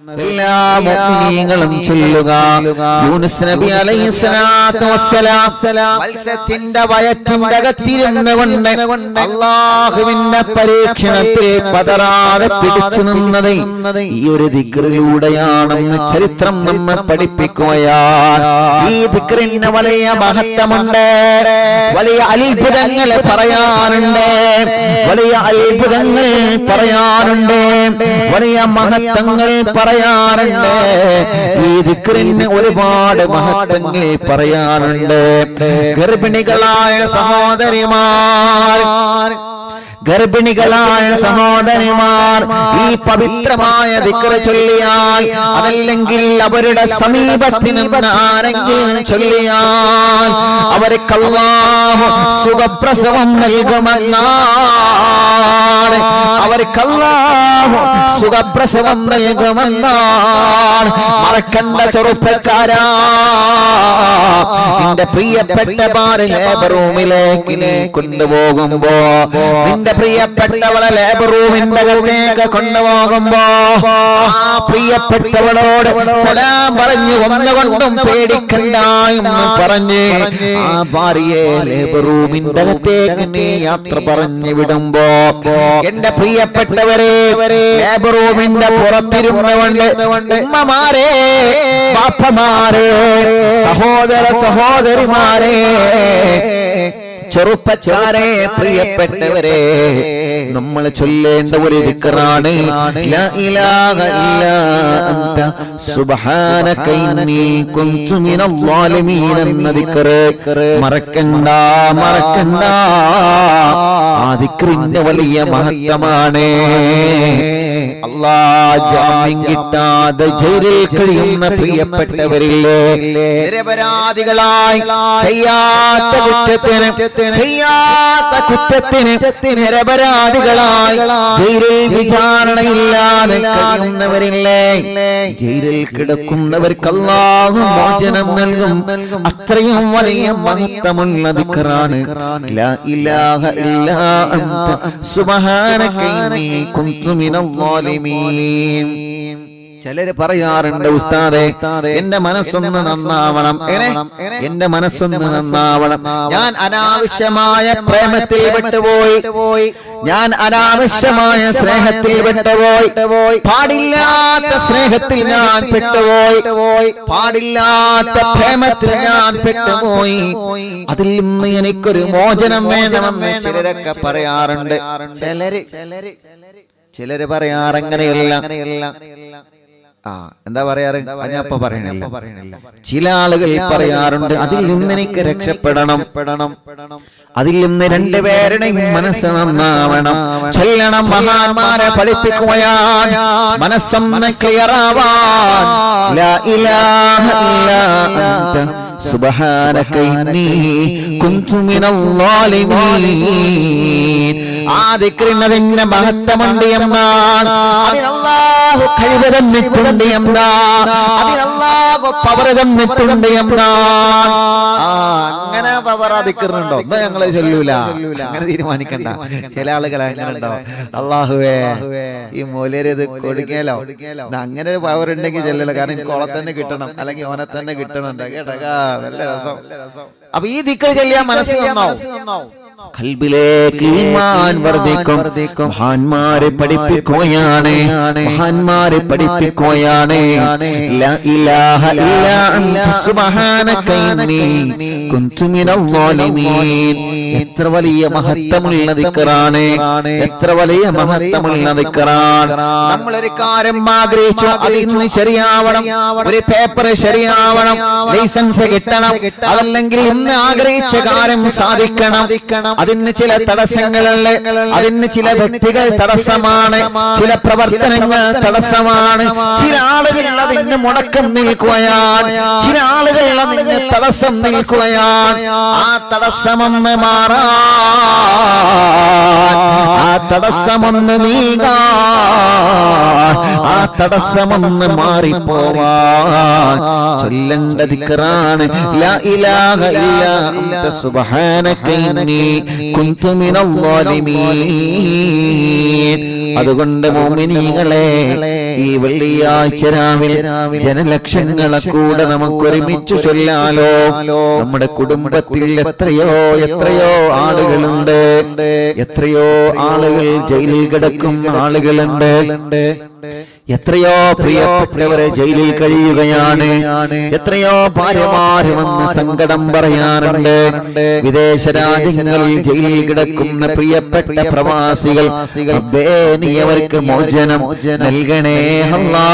എല്ലാ മുഅ്മിനീങ്ങളും ചൊല്ലുക. യൂനുസ് നബി അലൈഹി സ്വലാത്തു വസ്സലാം. മത്സ്യത്തിന്റെ വയറ്റിന്റെ അകത്തിരുന്ന് കൊണ്ട് അള്ളാഹുവിന്റെ പരീക്ഷണത്തിൽ പതറാതെ പിടിച്ചു നിന്നത് ഈ ഒരു ദിക്റിലൂടെയാണെന്ന് ചരിത്രം നമ്മെ പഠിപ്പിക്കുകയാണ്. ഈ ദിക്റിന് വലിയ മഹത്വമുണ്ട്. വലിയ അത്ഭുതങ്ങൾ പറയാറുണ്ട് വലിയ അത്ഭുതങ്ങൾ പറയാറുണ്ട് വലിയ മഹത്വങ്ങൾ പറയാറുണ്ട്. ഈ ദിക്റിന് ഒരുപാട് മഹത്വങ്ങൾ പറയാറുണ്ട്. ഗർഭിണികളായ സഹോദരിമാർ ഗർഭിണികളായ സഹോദരിമാർ ഈ പവിത്രമായ ദിക്ര ചൊല്ലിയാൽ അതല്ലെങ്കിൽ അവരുടെ സമീപത്തിന് ആരെങ്കിലും ചൊല്ലിയാൽ അവർക്ക് അല്ലാഹു സുഖപ്രസവം നൽകുമെന്നാണ്. അവർക്ക് അല്ലാഹു സുഖപ്രസവം നൽകുമെന്നാണ്. മറക്കണ്ട ചെറുപ്പക്കാരാ. നിന്റെ പ്രിയപ്പെട്ട ബാറ് ലേബർ റൂമിലേക്ക് കൊണ്ടുപോകുമ്പോ നിന്റെ പ്രിയപ്പെട്ടവളെ ലേബർ റൂമിന്റെ അകത്തേക്ക് കൊണ്ടുപോകുമ്പോ ആ പ്രിയപ്പെട്ടവളോട് സലാം പറഞ്ഞു ഒന്നുകൊണ്ടും പേടിക്കണ്ട എന്ന് പറഞ്ഞ് ആ ഭാര്യയെ ലേബർ റൂമിന്റെ അകത്തേക്ക് നീ യാത്ര പറഞ്ഞു വിടുമ്പോ എന്റെ പ്രിയപ്പെട്ടവരെ ലേബർ റൂമിന്റെ പുറത്തിരുന്നുകൊണ്ട് ഉമ്മമാരെ പാപ്പമാരെ സഹോദര സഹോദരിമാരെ ചെറുപ്പക്കാരെ പ്രിയപ്പെട്ടവരെ നമ്മൾ ചൊല്ലേണ്ട ഒരു ളാലിമീൻ എന്ന ദിക്റ് മറക്കണ്ട മറക്കണ്ട ആ വലിയ മഹത്വമാണ്. അല്ലാ ജാമ്യം കിട്ടാതെ ജയിലിൽ കഴിയുന്ന പ്രിയപ്പെട്ടവരില്ലേ? നിരപരാധികളായി ചെയ്യാത്ത കുറ്റത്തിന് ചെയ്യാത്ത കുറ്റത്തിന് നിരപരാധികളായി ജയിലിൽ വിചാരണയില്ലാതെ കഴിയുന്നവരില്ലേ? ജയിലിൽ കിടക്കുന്നവർക്ക് മോചനം നൽകും. അത്രയും വലിയ മഹത്വമുള്ള ദിക്റാണ് ലാ ഇലാഹ ഇല്ലാ അൻത. സുബ്ഹാനക ഇന്നി കുന്തു മിനൽ ളാലിമീൻ ചിലര് പറയാറുണ്ട് ഉസ്താദെ എന്റെ മനസ്സൊന്ന് നന്നാവണം. എന്റെ മനസ്സൊന്ന് നന്നാവണം. ഞാൻ അനാവശ്യമായ പ്രേമത്തിൽ വിട്ടുപോയി ഞാൻ അനാവശ്യമായ സ്നേഹത്തിൽ വിട്ടുപോയി പാടില്ലാത്ത സ്നേഹത്തിൽ ഞാൻ പെട്ടുപോയി. പാടില്ലാത്ത പ്രേമത്തിൽ ഞാൻ പെട്ടുപോയി. അതിൽ നിന്ന് എനിക്കൊരു മോചനം വേണം ചിലരൊക്കെ പറയാറുണ്ട്. ചിലര് ചിലര് ചിലര് പറയാറ് അങ്ങനെയല്ല. ആ എന്താ പറയാറ്? അത് പറയണില്ല. പറയണില്ല. ചില ആളുകൾ പറയാറുണ്ട് അതിൽ നിന്ന് എനിക്ക് രക്ഷപ്പെടണം. പെടണം അതിൽ നിന്ന് രണ്ടുപേരുടെയും മനസ്സ് നന്നാവണം. ചെല്ലണം മഹാന്മാരെ പഠിപ്പിക്കുകയാണ് മനസ്സൊന്ന് ക്ലിയർ ആവാൻ. സുബ്ഹാനക ഇന്നി കുന്തു മിനൽ ളാലിമീൻ ആ ദിക്റിനതിന്റെ മഹത്വമുണ്ട് എന്നാണ് അതിനല്ലാഹു കഴിവ് തന്നിട്ടുണ്ട് എന്നാണ് അതിനല്ലാഹു പവർ തന്നിട്ടുണ്ട് എന്നാണ് അങ്ങനെ പവർ ആ ദിക്റിനുണ്ടോ ഒന്നും ഞങ്ങൾ ചൊല്ലൂല. അങ്ങനെ തീരുമാനിക്കണ്ട. ചില ആളുകൾ അങ്ങനെ ഉണ്ടോ അള്ളാഹുവേ ഈ മൂലര് ഇത് കൊടുക്കലോ? അങ്ങനെ ഒരു പവർ ഉണ്ടെങ്കിൽ ചെല്ലല്ലോ കാരണം എനിക്ക് ഓളെ തന്നെ കിട്ടണം. അല്ലെങ്കിൽ ഓനെ തന്നെ കിട്ടണം കേട്ടക്കാ നല്ല രസം. അപ്പൊ ഈ ദിക്കൽ ചെല്ലിയാ മനസ്സിൽ നന്നാവും. കൽബിലേക്ക് ഈമാൻ വർദ്ധിക്കും. മഹാന്മാരെ പഠിപ്പിക്കുകയാണ്. മഹാന്മാരെ പഠിപ്പിക്കുകയാണ്. ലാ ഇലാഹ ഇല്ലാ അൻത സുബ്ഹാനക ഇന്നി കുൻതു മിനൽ ളാലിമീൻ. എത്ര വലിയ മഹത്വമുള്ള ദിക്റാണ് എത്ര വലിയ മഹത്വമുള്ള ദിക്റാണ് നമ്മൾ ഒരു കാര്യം ആഗ്രഹിച്ചു. നിന്ന് ശരിയാവണം. ഒരു പേപ്പർ ശരിയാവണം. ലൈസൻസ് കിട്ടണം. അതല്ലെങ്കിൽ ഇന്ന് ആഗ്രഹിച്ച കാര്യം സാധിക്കണം. അതിന് ചില തടസ്സങ്ങളുണ്ട് അതിന് ചില വ്യക്തികൾ തടസ്സമാണ്. ചില പ്രവർത്തനങ്ങൾ തടസ്സമാണ്. ചില ആളുകൾ അതിന് മുടക്കം നിൽക്കുകയാണ്. ചില ആളുകൾ അതിന് തടസ്സം നിൽക്കുകയാണ്. ആ തടസ്സമൊന്ന് മാറാൻ ആ തടസ്സമൊന്ന് നീങ്ങാൻ ആ തടസ്സമൊന്ന് മാറിപ്പോവാ. ചൊല്ലേണ്ട ദിക്റാണ്. ലാ ഇലാഹ ഇല്ല സുബ്ഹാനക ഇന്നി അതുകൊണ്ട് മോമിനികളെ ഈ വെള്ളിയാഴ്ച രാവിലെ ജനലക്ഷങ്ങളെ കൂടെ നമുക്കൊരുമിച്ച് ചൊല്ലാലോ. നമ്മുടെ കുടുംബത്തിൽ എത്രയോ എത്രയോ ആളുകളുണ്ട്. എത്രയോ ആളുകൾ ജയിലിൽ കിടക്കും ആളുകളുണ്ട്. എത്രയോ പ്രിയപ്പെട്ടവരെ ജയിലിൽ കഴിയുകയാണ്. എത്രയോ ഭാര്യമാര് വന്ന് സങ്കടം പറയാറുണ്ട്. വിദേശ രാജ്യങ്ങളിൽ ജയിലിൽ കിടക്കുന്ന പ്രിയപ്പെട്ട പ്രവാസികൾ. നീ അവർക്ക് മോചനം നൽകണേ അല്ലാ.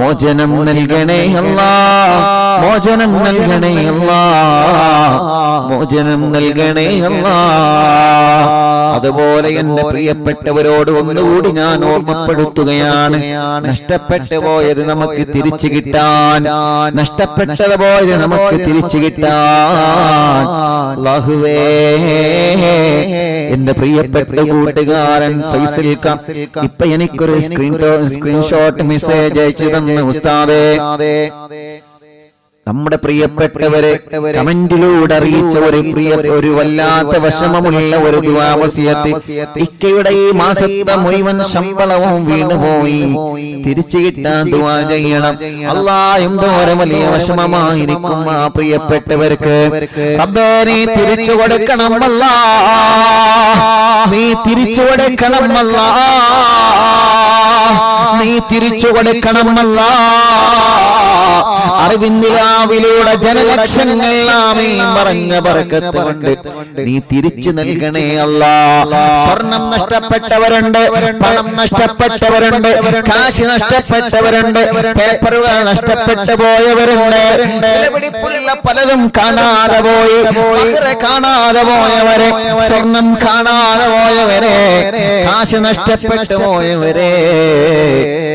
മോചനം നൽകണേ അല്ലാ. മോചനം നൽകണേ അല്ലാ മോചനം നൽകണേ അല്ലാ അതുപോലെ എന്റെ പ്രിയപ്പെട്ടവരോട് ഒന്നുകൂടി ഞാൻ ഓർമ്മപ്പെടുത്തുകയാണ്. നഷ്ടപ്പെട്ടു പോയത് നമുക്ക് തിരിച്ചു കിട്ടാൻ. നഷ്ടപ്പെട്ടത് പോയത് നമുക്ക് തിരിച്ചു കിട്ടാൻ. എന്റെ പ്രിയപ്പെട്ട കൂട്ടുകാരൻ ഫൈസൽ ഇപ്പൊ എനിക്കൊരു സ്ക്രീൻ സ്ക്രീൻഷോട്ട് മെസ്സേജ് അയച്ചു തന്നു ഉസ്താദേ. നമ്മുടെ പ്രിയപ്പെട്ടവരെ കമന്റിലൂടെ അറിയിച്ച ഒരു പ്രിയ ഒരു വല്ലാത്ത വിഷമമുള്ള ഒരു ദുവാവസിയത്തെ ഇക്കയുടെ ഈ മാസത്തെ മുഴുവൻ ശമ്പളവും വീണുപോയി തിരിച്ചു കിട്ടാൻ ദുവാ ചെയ്യണം. അല്ലാ എന്തോരം വലിയ വിഷമമായിരിക്കും ആ പ്രിയപ്പെട്ടവർക്ക്. തിരിച്ചു കൊടുക്കണം അല്ലാ നീ തിരിച്ചു കൊടുക്കണം അല്ലാ നീ തിരിച്ചു കൊടുക്കണമല്ല അറിവിന്ദിലാവിലൂടെ ജനലക്ഷങ്ങൾ പറഞ്ഞ പറക്കത്തുണ്ട് നീ തിരിച്ചു നൽകണേ അല്ല. സ്വർണം നഷ്ടപ്പെട്ടവരുണ്ട് പണം നഷ്ടപ്പെട്ടവരുണ്ട് കാശ് നഷ്ടപ്പെട്ടവരുണ്ട് പേപ്പറുകൾ നഷ്ടപ്പെട്ടു പോയവരുണ്ട്. വിലപിടിപ്പുള്ള പലതും കാണാതെ പോയി. കാണാതെ പോയവരെ സ്വർണം കാണാതെ പോയവരെ കാശ് നഷ്ടപ്പെട്ടു പോയവരെ.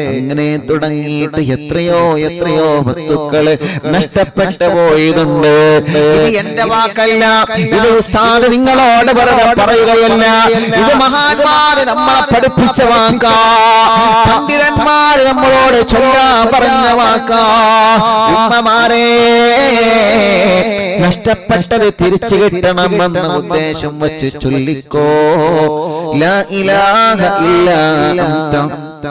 അങ്ങനെ തുടങ്ങിയിട്ട് എത്രയോ എത്രയോ വസ്തുക്കൾ നഷ്ടപ്പെട്ടു പോയതുണ്ട് ഇത് എന്റെ വാക്കല്ല. ഇത് ഉസ്താദ് നിങ്ങളോട് വെറുതെ പറയുകയല്ല. ഇത് മഹാന്മാര് നമ്മളെ പഠിപ്പിച്ച വാക്കാ. പണ്ഡിതന്മാര് നമ്മളോട് ചൊല്ലാൻ പറഞ്ഞ വാക്കാ. ഉമ്മമാരെ നഷ്ടപ്പെട്ടത് തിരിച്ചു കിട്ടണമെന്ന ഉദ്ദേശം വെച്ച് ചൊല്ലിക്കോ. ലാ ഇലാഹ ഇല്ലാ അന്ത.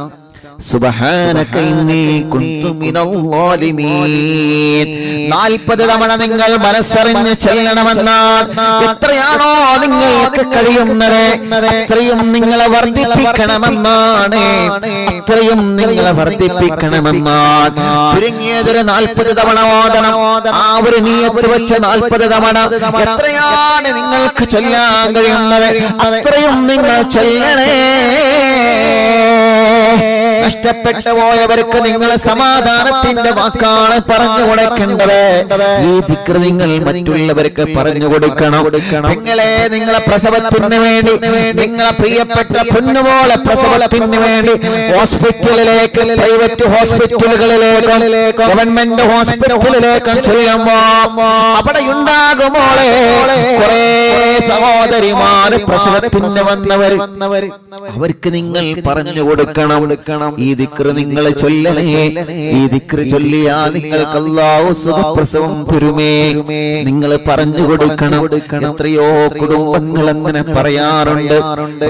40 തവണ നിങ്ങൾ മനസ്സറിഞ്ഞ് ചെല്ലണമെന്നാണ് എത്രയാണോ നിങ്ങൾക്ക് കഴിയുന്നത് അത്രയും നിങ്ങളെ വർദ്ധിപ്പിക്കണമെന്നാണ്. അത്രയും നിങ്ങളെ വർദ്ധിപ്പിക്കണമെന്നാണ്. ചുരുങ്ങിയതൊരു 40 തവണ ഓതണം ആ ഒരു നീയത്ത് വെച്ച് 40 തവണ എത്രയാണ് നിങ്ങൾക്ക് ചൊല്ലാൻ കഴിയുന്നത്? അത്രയും നിങ്ങൾ ചൊല്ലണേ. നഷ്ടപ്പെട്ടു പോയവർക്ക് നിങ്ങൾ സമാധാനത്തിന്റെ വാക്കാണ് പറഞ്ഞു കൊടുക്കേണ്ടത്. ഈ ദിക്ര നിങ്ങൾ മറ്റുള്ളവർക്ക് പറഞ്ഞു കൊടുക്കണം. നിങ്ങളെ നിങ്ങളെ പ്രസവത്തിന് വേണ്ടി നിങ്ങളെ പ്രിയപ്പെട്ട പൊന്നുപോലെ പ്രസവത്തിന് വേണ്ടി ഹോസ്പിറ്റലിലേക്ക് പ്രൈവറ്റ് ഹോസ്പിറ്റലുകളിലേക്ക് ഗവൺമെന്റ് ഹോസ്പിറ്റലിലേക്ക് ചെയ്യുമ്പോ അവിടെ ഉണ്ടാകുമോളെ കുറെ സഹോദരിമാര് പ്രസവത്തിന് വന്നവർ അവർക്ക് നിങ്ങൾ പറഞ്ഞു കൊടുക്കണം കൊടുക്കണം. ഈ ദിക്ര നിങ്ങൾ ചൊല്ലണേ. ഈ ദിക്ര ചൊല്ലിയാ നിങ്ങൾക്ക് അല്ലാഹു സുഖപ്രസവം തരുമേ. നിങ്ങൾ പറഞ്ഞു കൊടുക്കണം. എത്രയോ കുടുംബങ്ങൾ അങ്ങനെ പറയാറുണ്ട്.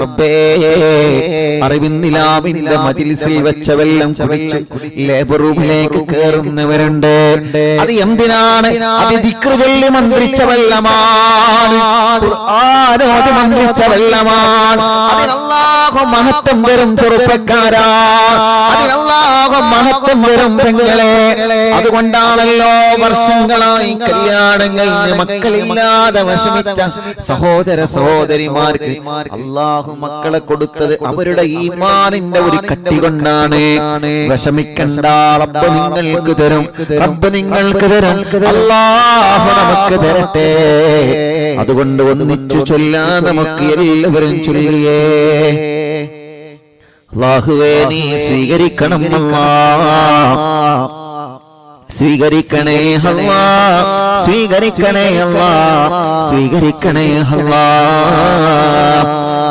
റബ്ബേ അറിവിന്നിലാവിന്റെ മജിലിസിൽ വെച്ച വെള്ളം കുടിച്ച് ലേബർ റൂമിലേക്ക് കയറുന്നവരുണ്ട്. അത് എന്തിനാണ്? അത് ദിക്ർ ചൊല്ലി മന്ത്രിച്ച വെള്ളമാണ്. മന്ത്രിച്ച വെള്ളമാണ്. അതിനല്ലാഹു മഹത്വം വരും ചെറുപ്പക്കാരാ മഹത്വം വരും പെങ്ങളെ. അതുകൊണ്ടാണല്ലോ വർഷങ്ങളായി കല്യാണം കഴിഞ്ഞ് മക്കളില്ലാതെ വിഷമിച്ച സഹോദര സഹോദരിമാർക്ക് അള്ളാഹു മക്കളെ കൊടുത്തത് അവരുടെ ഈമാനിന്റെ ഒരു കട്ടി കൊണ്ടാണ്. വിഷമിക്കണ്ട റബ്ബ് നിങ്ങൾക്ക് തരും. റബ്ബ് നിങ്ങൾക്ക് തരും. അള്ളാഹു നമുക്ക് തരട്ടെ. അതുകൊണ്ട് ഒന്നിച്ചു ചൊല്ലാ നമുക്ക് എല്ലാവരും ചൊല്ലിയേ. അള്ളാഹുവേ നീ സ്വീകരിക്കണം സ്വീകരിക്കണേ അല്ലാ സ്വീകരിക്കണേ അല്ലാ സ്വീകരിക്കണേ അല്ലാ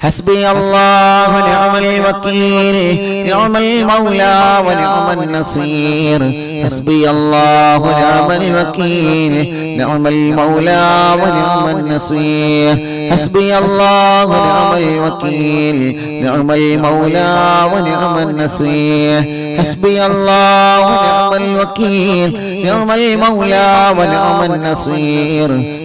حسبي الله ونعم الوكيل نعم المولى ونعم النصير. حسبي الله ونعم الوكيل نعم المولى ونعم النصير. حسبي الله ونعم الوكيل نعم المولى ونعم النصير. حسبي الله ونعم الوكيل نعم المولى ونعم النصير.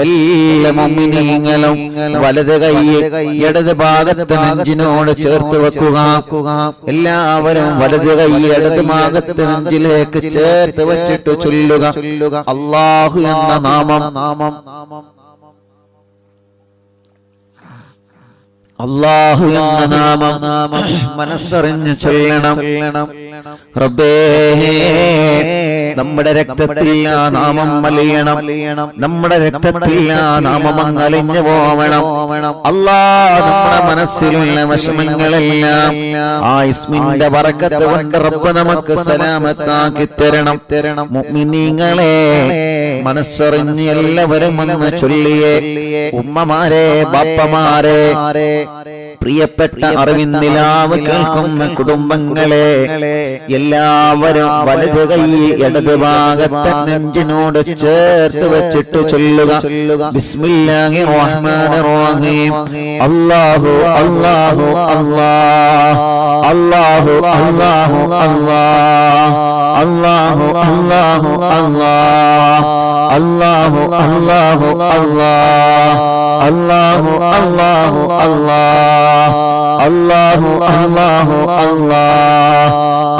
എല്ലാ മുമ്മിനീങ്ങളും വലത് കൈ ഇടത് ഭാഗത്ത് നെഞ്ചിനോട് ചേർത്ത് വെക്കുക. എല്ലാവരും വലത് കൈ ഇടത് ഭാഗത്ത് നെഞ്ചിലേക്ക് ചേർത്ത് വെച്ചിട്ട് ചൊല്ലുക. അള്ളാഹു എന്ന നാമം നാമം. നാമം. അള്ളാഹു എന്ന നാമം. നാമം. മനസ്സറിഞ്ഞ് ചൊല്ലണം. റബ്ബേ നമ്മുടെ രക്തത്തിൽ ആ നാമം മലിയണം. നമ്മുടെ രക്തത്തിൽ ആ നാമം അലിഞ്ഞു പോവണം. അല്ലാ നമ്മുടെ മനസ്സിലുള്ള വിഷമങ്ങളെല്ലാം. ആ ഇസ്മിന്റെ വറക്കത്ത് കൊണ്ട് റബ്ബ് നമുക്ക് സലാമത്താക്കി തരണം. തരണം. മുഅ്മിനീങ്ങളെ മനസ്സറിഞ്ഞ് എല്ലാവരും വന്ന് ചൊല്ലിയേ. ഉമ്മമാരെ ബാപ്പമാരെ പ്രിയപ്പെട്ട അറിവിന്ദിലാവ് കേൾക്കുന്ന കുടുംബങ്ങളെ. എല്ലാവരും വലത് കൈ ഇടത് ഭാഗത്തെ നെഞ്ചിനോട് ചേർത്ത് വെച്ചിട്ട് ചൊല്ലുക. ബിസ്മില്ലാഹി റഹ്മാനിർ റഹീം അല്ലാഹു. അല്ലാഹു അല്ലാഹ് അല്ലാഹു. അല്ലാഹു അല്ലാഹ് അല്ലാഹു. അല്ലാഹു അല്ലാഹു അല്ലാഹു. അല്ലാഹു അല്ലാഹ് അല്ലാഹു. അല്ലാഹു അല്ലാഹ് അല്ലാഹു.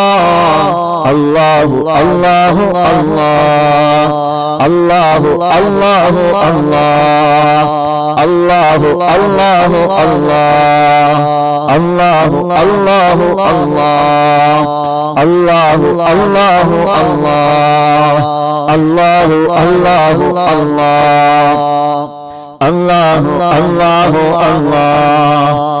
അള്ളാഹു അള്ളാഹു അള്ളാഹു അള്ളാഹു അള്ളാഹു അള്ളാഹു അള്ളാഹു അള്ളാഹു അള്ളാഹു അള്ളാഹു അള്ളാഹു അള്ളാഹു അള്ളാഹു അള്ളാഹു അള്ളാഹു അള്ളാഹു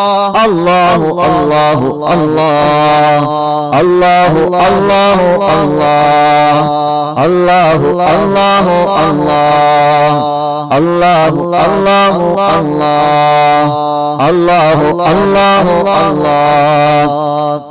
അല്ലാഹു അല്ലാഹു അല്ലാഹു അല്ലാഹു അല്ലാഹു അല്ലാഹു അല്ലാഹു അല്ലാഹു അല്ലാഹു അല്ലാഹു അല്ലാഹു അല്ലാഹു അള്ളാഹു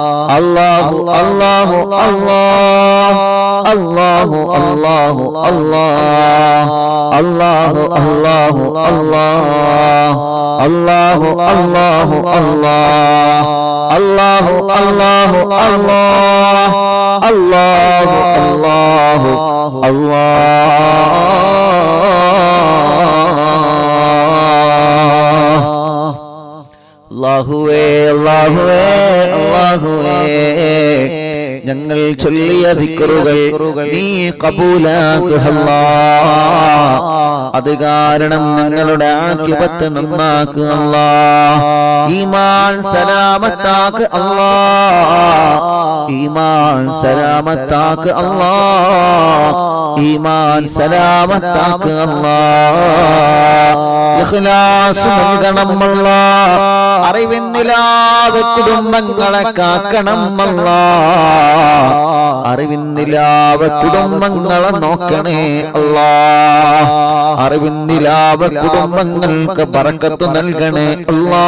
അല്ലാഹു അല്ലാഹു അല്ലാഹു അല്ലാഹു അല്ലാഹു അല്ലാഹു അല്ലാഹു അല്ലാഹു അല്ലാഹു അല്ലാഹു അല്ലാഹു അല്ലാഹു അള്ളാഹു അള്ളാഹു അള്ളാഹു അള്ളാഹു അല്ലാഹുവേ അല്ലാഹുവേ അല്ലാഹുവേ. ഞങ്ങൾ ചൊല്ലിയ ദിക്റുകൾ നീ കബൂലാക്കുക അത് കാരണം ഞങ്ങളുടെ ആക്കിപത്ത് നന്നാക്കുക അല്ലാ ഈമാൻ സലാമത്താക്ക് അല്ലാ. ഈമാൻ സലാമത്താക്ക് അല്ലാ. ഈമാൻ സലാമത്താക്ക് അല്ലാ ഇഖ്ലാസ് നൽകണം അല്ലാ അറിവിന്നിലാവ് കുടുംബങ്ങളെ കാക്കണം അല്ലാ അറിവിന്നില്ലാതെ കുടുംബങ്ങളെ നോക്കണേ അല്ലാ. അറിവിന്നില്ലാതെ കുടുംബങ്ങൾക്ക് പറക്കത്തു നൽകണേ അല്ലാ.